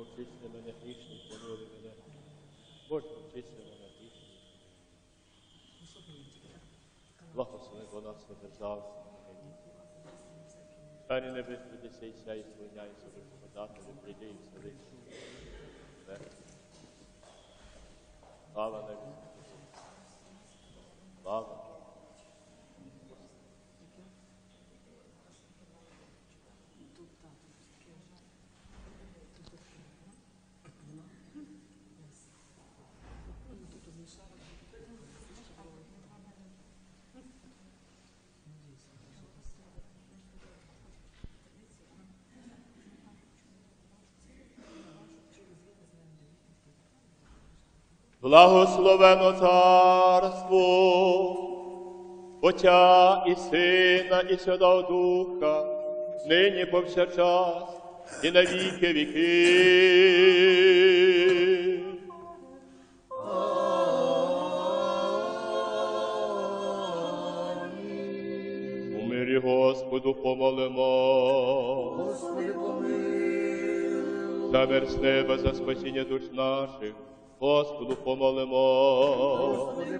otisle manetični, ponovim da možda otisle manetični. Blahosloven bodanstvo državstvo. Stani nebesni, gdje se i sve ispunjaju sa vrhovodateljem, prijede im se lično. Hvala nebesni. Благословено царство Отця і Сина, і Святого Духа, нині повсякчас, і на віки віки. У мирі Господу помолимо. Господи, помилуй, За мир з неба, за спасіння душ наших, Господу помолимо. Господи,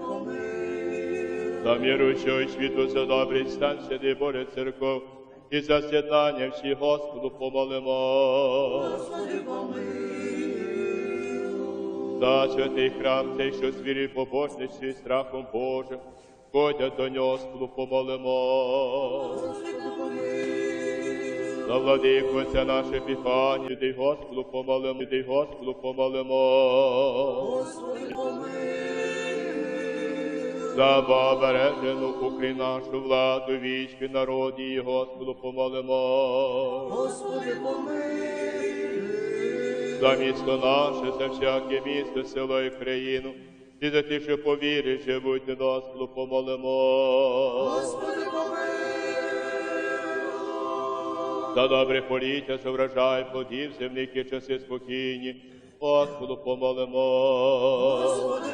помилуй, За світу, за добрий стан святий Боже церков, і за з'єднання всіх Господу помолимо. Господи, помилуй, За святий храм, цей, що з вірі побожності і страхом Божим, ходять до нього, Господу помолимо. Господи, помилуй, За владику Отця наше Епіфанію, людей Господу помолимо, людей Господу помолимо. Господи, помилуй, За бабережену Україну нашу владу, військи, народі і Господу помолимо. Господи, помилуй, За місто наше, за всяке місто, село і країну, і за ті, що повірі, живуть, Господу помолимо. Господи, помилуй, За добре поліття, за врожай плодів, земних і часи спокійні, Господу помолимо. Господи,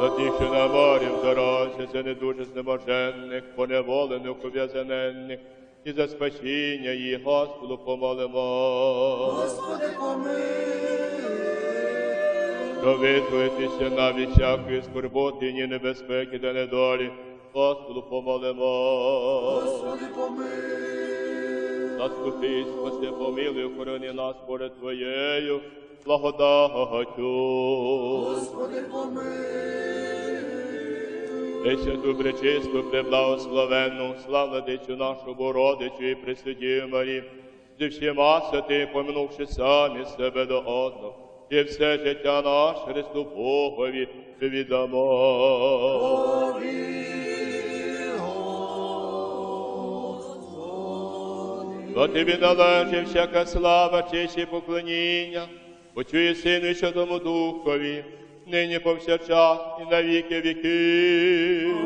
За тих, що на морі в дорозі, за недуже знеможених, поневолених, ув'язанених, і за спасіння їх, Господу помолимо. Господи, помилуй, Що визволитися навіть всякої скорботи, ні небезпеки та недолі, Господу помолимо. Господи, помилуй, Заступись, спаси, помилуй, охорони нас, Боже Твоєю, благодатю. Господи, помилуй, Пресвяту, пречисту, преблагословенну, славладицю нашу Бородичу і Пресвятію Марі, зі всіма святим, поминувши самі себе до одного, і все життя наше Христу Богові віддамо. Бо тобі належить всяка слава, честь і поклоніння, і Сину і Святому Духові, нині повсякчас і на віки віки.